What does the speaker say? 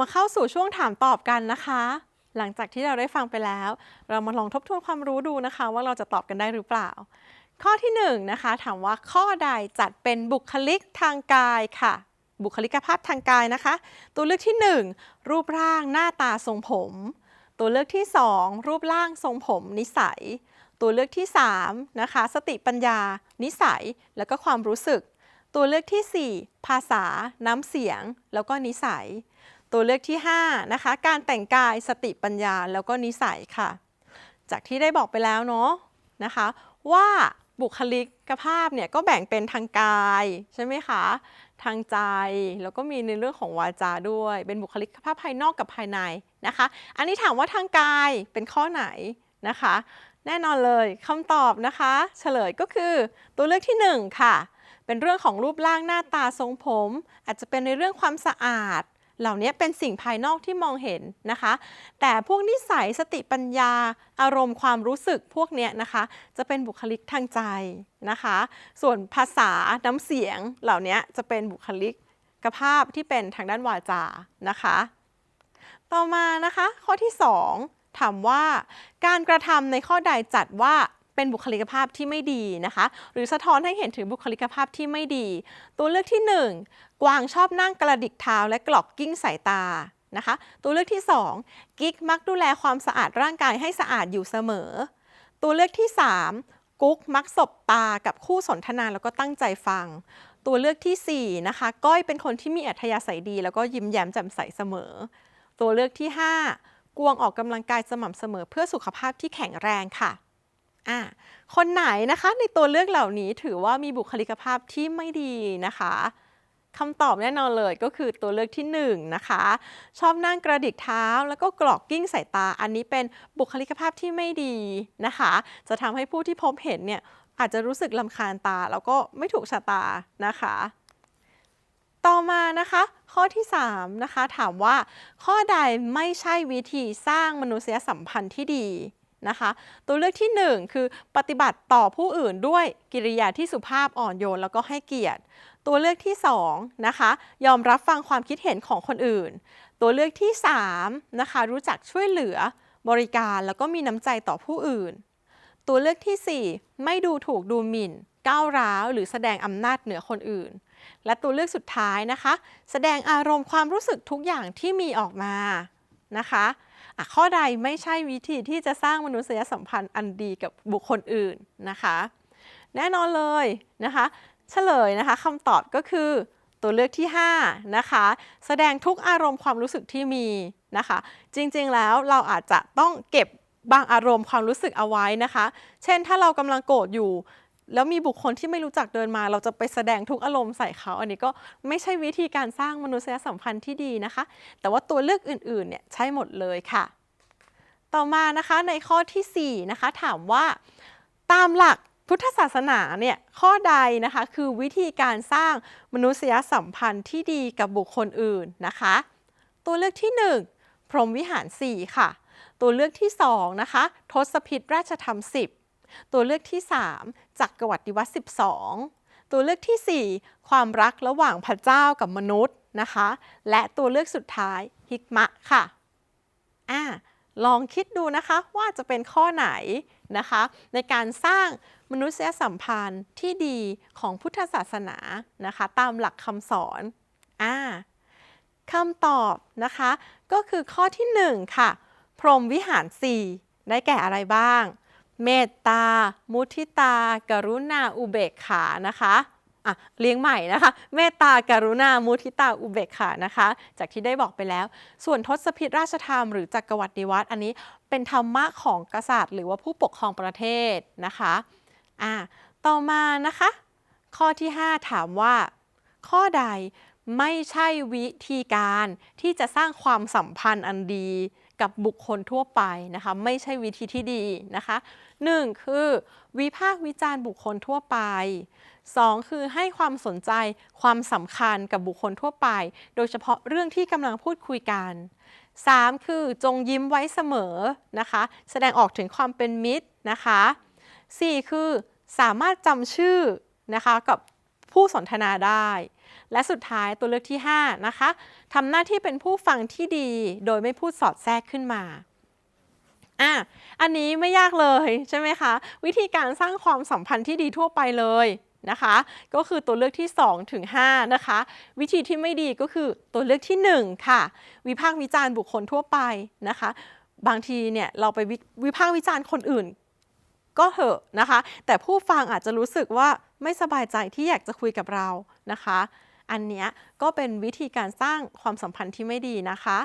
มาเข้าสู่ช่วงถามตอบกันนะคะ หลังจากที่เราได้ฟังไปแล้ว เรามาลองทบทวนความรู้ดูนะคะ ว่าเราจะตอบกันได้หรือเปล่า ข้อที่1นงนะคะ ถามว่าข้อใดจัดเป็นบุคลิกทางกายค่ะ บุคลิกภาพทางกายนะคะ ตัวเลือกที่ 1 รูปร่างหน้าตาทรงผม ตัวเลือกที่ 2 รูปร่างทรงผมนิสัย ตัวเลือกที่3นะคะ สติปัญญา นิสัย แล้วก็ความรู้สึกตัวเลือกที่ 4 ภาษา น้ำเสียง แล้วก็นิสัย ตัวเลือกที่5นะคะการแต่งกายสติปัญญาแล้วก็นิสัยค่ะ จากที่ได้บอกไปแล้วเนาะนะคะว่าบุคลิกภาพเนี่ยก็แบ่งเป็นทางกายใช่ไหมคะ ทางใจแล้วก็มีในเรื่องของวาจาด้วย เป็นบุคลิกภาพภายนอกกับภายในนะคะ อันนี้ถามว่าทางกายเป็นข้อไหนนะคะ แน่นอนเลยคำตอบนะคะ เฉลยก็คือตัวเลือกที่ 1 ค่ะ เป็นเรื่องของรูปร่างหน้าตาทรงผม อาจจะเป็นในเรื่องความสะอาด เหล่านี้เป็นสิ่งภายนอกที่มองเห็นนะคะ แต่พวกนิสัยสติปัญญา อารมณ์ความรู้สึกพวกเนี้ยนะคะ จะเป็นบุคลิกทางใจนะคะ ส่วนภาษาน้ำเสียงเหล่านี้จะเป็นบุคลิกกภาพที่เป็นทางด้านวาจานะคะ ต่อมานะคะ ข้อที่ 2 ถามว่า การกระทำในข้อใดจัดว่า เป็นบุคลิกภาพที่ไม่ดีนะคะ หรือสะท้อนให้เห็นถึงบุคลิกภาพที่ไม่ดี ตัวเลือกที่ 1 กวางชอบนั่งกระดิกเท้าและกรอกกิ้งสายตานะคะ ตัวเลือกที่ 2 กิ๊กมักดูแลความสะอาดร่างกายให้สะอาดอยู่เสมอ ตัวเลือกที่ 3 กุ๊กมักสบตากับคู่สนทนาแล้วก็ตั้งใจฟัง ตัวเลือกที่ 4 นะคะ ก้อยเป็นคนที่มีอัธยาศัยดี แล้วก็ยิ้มแย้มแจ่มใสเสมอ ตัวเลือกที่ 5 กวงออกกำลังกายสม่ำเสมอเพื่อสุขภาพที่แข็งแรงค่ะ อะคนไหนนะคะในตัวเลือกเหล่านี้ถือว่ามีบุคลิกภาพที่ไม่ดีนะคะคำตอบแน่นอนเลยก็คือตัวเลือกที่1นนะคะ ชอบนั่งกระดิกเท้า แล้วก็กรอกกิ้งสายตา อันนี้เป็นบุคลิกภาพที่ไม่ดีนะคะ จะทำให้ผู้ที่พบเห็นเนี่ยอาจจะรู้สึกลำคาญตา แล้วก็ไม่ถูกชะตานะคะ ต่อมานะคะ ข้อที่3นะคะถามว่า ข้อใดไม่ใช่วิธีสร้างมนุษยสัมพันธ์ที่ดี นะคะ ตัวเลือกที่ 1 คือปฏิบัติต่อผู้อื่นด้วยกิริยาที่สุภาพอ่อนโยนแล้วก็ให้เกียรติ ตัวเลือกที่2นะคะยอมรับฟังความคิดเห็นของคนอื่น ตัวเลือกที่3นะคะรู้จักช่วยเหลือบริการแล้วก็มีน้ำใจต่อผู้อื่น ตัวเลือกที่ 4 ไม่ดูถูกดูหมิ่น ก้าวร้าวหรือแสดงอำนาจเหนือคนอื่น และตัวเลือกสุดท้ายนะคะ แสดงอารมณ์ความรู้สึกทุกอย่างที่มีออกมานะคะะ ข้อใดไม่ใช่วิธีที่จะสร้างมนุษยสัมพันธ์อันดีกับบุคคลอื่นนะคะ แน่นอนเลยนะคะเฉลยนะคะคำตอบก็คือตัวเลือกที่5นะคะแสดงทุกอารมณ์ความรู้สึกที่มีนะคะ จริงๆแล้วเราอาจจะต้องเก็บบางอารมณ์ความรู้สึกเอาไว้นะคะ เช่นถ้าเรากำลังโกรธอยู่ แล้วมีบุคคลที่ไม่รู้จักเดินมา เราจะไปแสดงทุกอารมณ์ใส่เขา อันนี้ก็ไม่ใช่วิธีการสร้างมนุษยสัมพันธ์ที่ดีนะคะ แต่ว่าตัวเลือกอื่นๆเนี่ยใช่หมดเลยค่ะ ต่อมานะคะในข้อที่4นะคะถามว่าตามหลักพุทธศาสนาเนี่ยข้อใดนะคะคือวิธีการสร้างมนุษยสัมพันธ์ที่ดีกับบุคคลอื่นนะคะ ตัวเลือกที่ 1 พรหมวิหาร 4 ค่ะ ตัวเลือกที่2นะคะทศพิธราชธรรม 10 ตัวเลือกที่ 3 จักรวรรดิวัต12 ตัวเลือกที่ 4 ความรักระหว่างพระเจ้ากับมนุษย์นะคะ และตัวเลือกสุดท้ายฮิกมะค่ะอ่าลองคิดดูนะคะว่าจะเป็นข้อไหนนะคะ ในการสร้างมนุษยสัมพันธ์ที่ดีของพุทธศาสนานะคะ ตามหลักคำสอนอ่าคำตอบนะคะ ก็คือข้อที่ 1 ค่ะ พรหมวิหาร 4 ได้แก่อะไรบ้าง เมตตา มุทิตา กรุณา อุเบกขานะคะอะเลี้ยงใหม่นะคะ เมตตาการุณา มุทิตา อุเบกขานะคะ จากที่ได้บอกไปแล้ว ส่วนทศพิธราชธรรมหรือจักรวรรดิวัตรอันนี้เป็นธรรมะของกษัตริย์ หรือว่าผู้ปกครองประเทศนะคะอะต่อมานะคะ ข้อที่ 5 ถามว่า ข้อใดไม่ใช่วิธีการที่จะสร้างความสัมพันธ์อันดี กับบุคคลทั่วไปนะคะ ไม่ใช่วิธีที่ดีนะคะ 1. คือวิพากษ์วิจารณ์บุคคลทั่วไป 2. คือให้ความสนใจความสำคัญกับบุคคลทั่วไป โดยเฉพาะเรื่องที่กำลังพูดคุยกัน 3. คือจงยิ้มไว้เสมอนะคะ แสดงออกถึงความเป็นมิตรนะคะ 4. คือสามารถจำชื่อนะคะกับผู้สนทนาได้ และสุดท้ายตัวเลือกที่ 5 นะคะทำหน้าที่เป็นผู้ฟังที่ดี โดยไม่พูดสอดแทรกขึ้นมาอะอันนี้ไม่ยากเลยใช่ไหมคะ วิธีการสร้างความสัมพันธ์ที่ดีทั่วไปเลยนะคะ ก็คือตัวเลือกที่ 2 ถึง 5 นะคะ วิธีที่ไม่ดีก็คือตัวเลือกที่ 1 ค่ะ วิพากษ์วิจารณ์บุคคลทั่วไปนะคะ บางทีเนี่ยเราไปวิพากษ์วิจารณ์คนอื่นก็เหอะนะคะ แต่ผู้ฟังอาจจะรู้สึกว่าไม่สบายใจที่อยากจะคุยกับเรานะคะ อันเนี้ยก็เป็นวิธีการสร้างความสัมพันธ์ที่ไม่ดีนะคะ